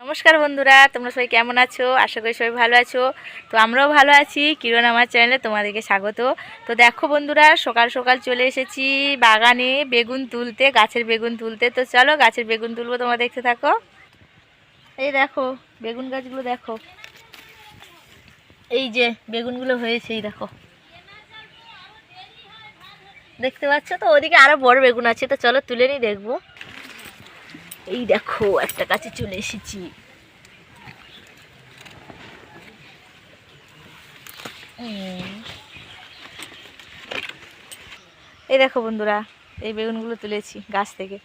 নমস্কার বন্ধুরা, তোমরা সবাই কেমন আছো? আশা করি সবাই ভালো আছো। তো আমরাও ভালো আছি। কিরণ আমার চ্যানেলে তোমাদেরকে স্বাগত। তো দেখো বন্ধুরা, সকাল সকাল চলে এসেছি বাগানে বেগুন তুলতে, গাছের বেগুন তুলতে। তো চলো গাছের বেগুন তুলবো, তোমরা দেখতে থাকো। এই দেখো, বেগুন গাছগুলো দেখো। এই যে, বেগুনগুলো হয়েছে, এই দেখো। দেখতে পাচ্ছ তো? ওদিকে আরও বড় বেগুন আছে। তো চলো তুলে নিই, দেখব। এই দেখো, একটা কাছে চলে এসেছি। এই দেখো বন্ধুরা, এই বেগুনগুলো তুলেছি গাছ থেকে।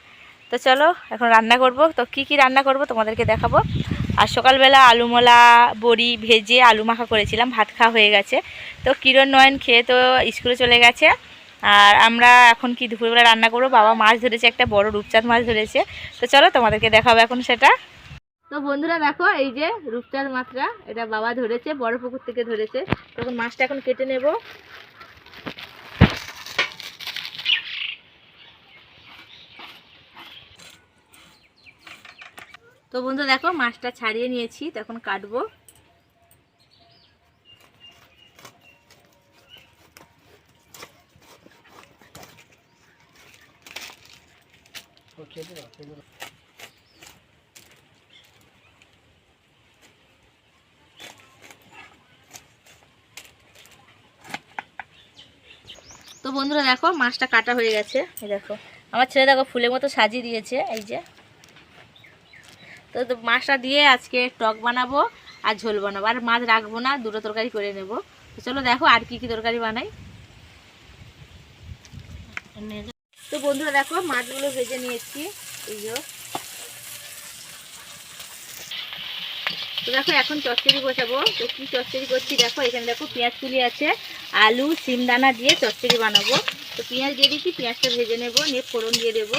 তো চলো, এখন রান্না করব। তো কি কি রান্না করব তোমাদেরকে দেখাবো। আর সকালবেলা আলুমলা বড়ি ভেজে আলু মাখা করেছিলাম, ভাত খাওয়া হয়ে গেছে। তো কিরণ নয়ন খেয়ে তো স্কুলে চলে গেছে। আর আমরা এখন কি দুপুরবেলা রান্না করব? বাবা মাছ ধরেছে, একটা বড় রূপচাঁদ মাছ ধরেছে। তো চলো তোমাদেরকে দেখাবো এখন সেটা। তো বন্ধুরা দেখো, এই যে রূপচাঁদ মাছটা, এটা বাবা ধরেছে, বড় পুকুর থেকে ধরেছে। তখন মাছটা এখন কেটে নেব। তো বন্ধু দেখো, মাছটা ছাড়িয়ে নিয়েছি তখন কাটবো। তো বন্ধুরা দেখো, মাছটা কাটা হয়ে গেছে। এই দেখো, আমার ছেলে দেখো ফুলের মতো সাজিয়ে দিয়েছে, এই যে। তো মাছটা দিয়ে আজকে টক বানাবো আর ঝোল বানাবো। আর মাছ রাখব না, দুটো তরকারি করে নেব। তো চলো দেখো আর কি কি তরকারি বানাই। তো বন্ধুরা দেখো মাছগুলো ভেজে নিয়েছি, এই তো দেখো এখন চচ্চড়ি বসাবো। তো কি চচ্চড়ি করছি দেখো, এখানে দেখো পেঁয়াজ কুলি আছে, আলু সিমদানা দিয়ে চচ্চড়ি বানাবো। তো পেঁয়াজ দিয়ে দিচ্ছি, পেঁয়াজটা ভেজে নেব, নিয়ে ফোড়ন দিয়ে দেবো।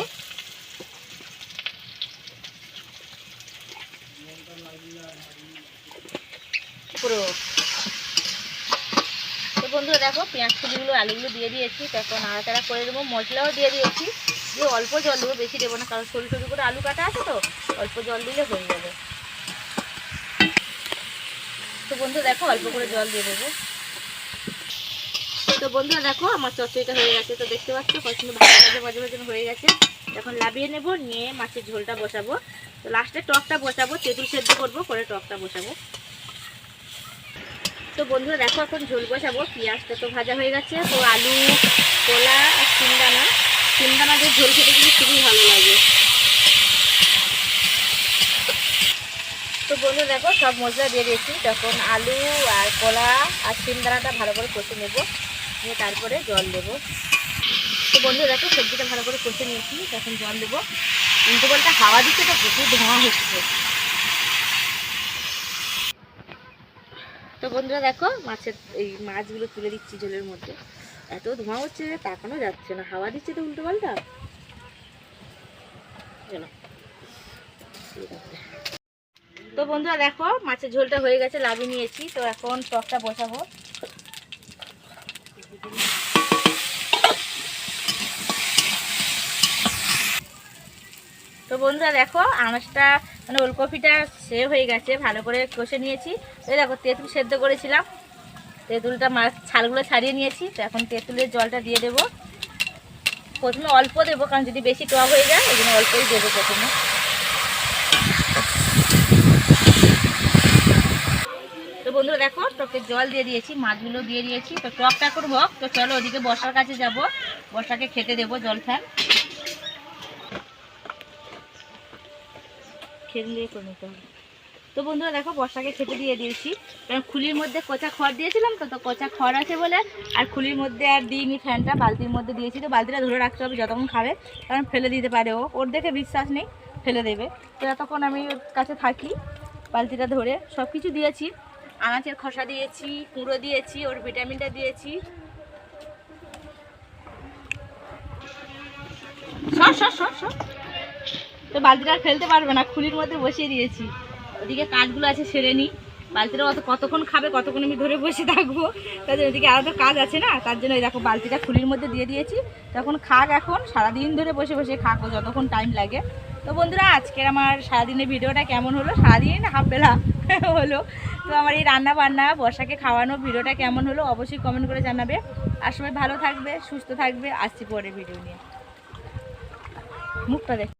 পুরো বন্ধুরা দেখো, পেঁয়াজ কুলিগুলো আলুগুলো দিয়ে দিয়েছি। তখন নাড়াচাড়া করে দেবো। মশলাও দিয়ে দিয়েছি। দিয়ে অল্প জল দেবো, বেশি দেবো না, কারণ সরু সরু করে আলু কাটা আছে তো, অল্প জল দিলে হয়ে যাবে। তো বন্ধু দেখো, অল্প করে জল দিয়ে দেবো। তো বন্ধুরা দেখো, আমার চচ্চড়িটা হয়ে গেছে। তো দেখতে পাচ্ছ পছন্দ ভাজা ভাজা ভাজা ভাজা হয়ে গেছে। এখন লাভিয়ে নেব, নিয়ে মাছের ঝোলটা বসাবো। তো লাস্টে টকটা বসাবো, তেঁতুল সেদ্ধ করব করে টকটা বসাবো। তো বন্ধুরা দেখো এখন ঝোল বসাবো, পেঁয়াজটা তো ভাজা হয়ে গেছে, তো আলু, কলা আর সিমদানা। সিমদানা দিয়ে ঝোল খেতে কিন্তু খুবই ভালো লাগে। তো বন্ধু দেখো, সব মশলা দিয়ে দিয়েছি। তখন আলু আর কলা আর সিমদানাটা ভালো করে কষে নেব। নিয়ে তারপরে জল দেবো। তো বন্ধু দেখো, সবজিটা ভালো করে কষে নিয়েছি, তখন জল দেবো। উল্টো পাল্টা হাওয়া দিচ্ছে, তো প্রচুর ধোঁয়া হচ্ছে। তো বন্ধুরা দেখো, মাছের এই মাছগুলো তুলে দিচ্ছি জলের মধ্যে। এত ধোঁয়া হচ্ছে যে তাকানো যাচ্ছে না। হাওয়া দিচ্ছে তো উল্টো পাল্টা। তো বন্ধুরা দেখো, মাছের ঝোলটা হয়ে গেছে লাভি নিয়েছি। তো এখন টকটা বসাবো। তো বন্ধুরা দেখো আনাজটা মানে ওলকপিটা সে হয়ে গেছে, ভালো করে কষে নিয়েছি। এই দেখো, তেঁতুল সেদ্ধ করেছিলাম। তেঁতুলটা মাছ ছালগুলো ছাড়িয়ে নিয়েছি, তো এখন তেঁতুলের জলটা দিয়ে দেবো। প্রথমে অল্প দেবো, কারণ যদি বেশি টক হয়ে যায়, ওই জন্য অল্পই দেবো প্রথমে। তো বন্ধুরা দেখো টকের জল দিয়ে দিয়েছি, মাছগুলো দিয়ে দিয়েছি। তো টকটা হোক তো চলো ওদিকে বর্ষার কাছে যাব। বর্ষাকে খেতে দেবো জল ফ্যান। খেতে দিয়ে করে নিতে হবে। তো বন্ধুরা দেখো, বর্ষাকে খেতে দিয়ে দিয়েছি। কারণ খুলির মধ্যে কচা খড় দিয়েছিলাম তো তো কচা খড় আছে বলে আর খুলির মধ্যে আর দিইনি ফ্যানটা, বালতির মধ্যে দিয়েছি। তো বালতিটা ধরে রাখতে হবে যতক্ষণ খাবে, কারণ ফেলে দিতে পারে ও। ওর দেখে বিশ্বাস নেই, ফেলে দেবে। তো ততক্ষণ আমি ওর কাছে থাকি, বালতিটা ধরে। সব কিছু দিয়েছি। আনাচের খসা দিয়েছি, কুঁড়ো দিয়েছি, ওর ভিটামিনটা দিয়েছি। সর সর সর সর। তো বালতিটা আর ফেলতে পারবে না, খুলির মধ্যে বসিয়ে দিয়েছি। ওদিকে কাজগুলো আছে, সেরে নিই বালতিটা অত কতক্ষণ খাবে, কতক্ষণ আমি ধরে বসে থাকব? তাই জন্য ওদিকে তো কাজ আছে না, তার জন্য দেখো বালতিটা খুলির মধ্যে দিয়ে দিয়েছি। তখন খাক এখন, সারাদিন ধরে বসে বসে খাক যতক্ষণ টাইম লাগে। তো বন্ধুরা, আজকের আমার সারাদিনের ভিডিওটা কেমন হলো? সারাদিন হাফ বেলা হলো। তো আমার এই রান্না বান্না বর্ষাকে খাওয়ানো ভিডিওটা কেমন হলো অবশ্যই কমেন্ট করে জানাবে। আর সবাই ভালো থাকবে, সুস্থ থাকবে। আসছি পরে ভিডিও নিয়ে। মুখটা দেখ।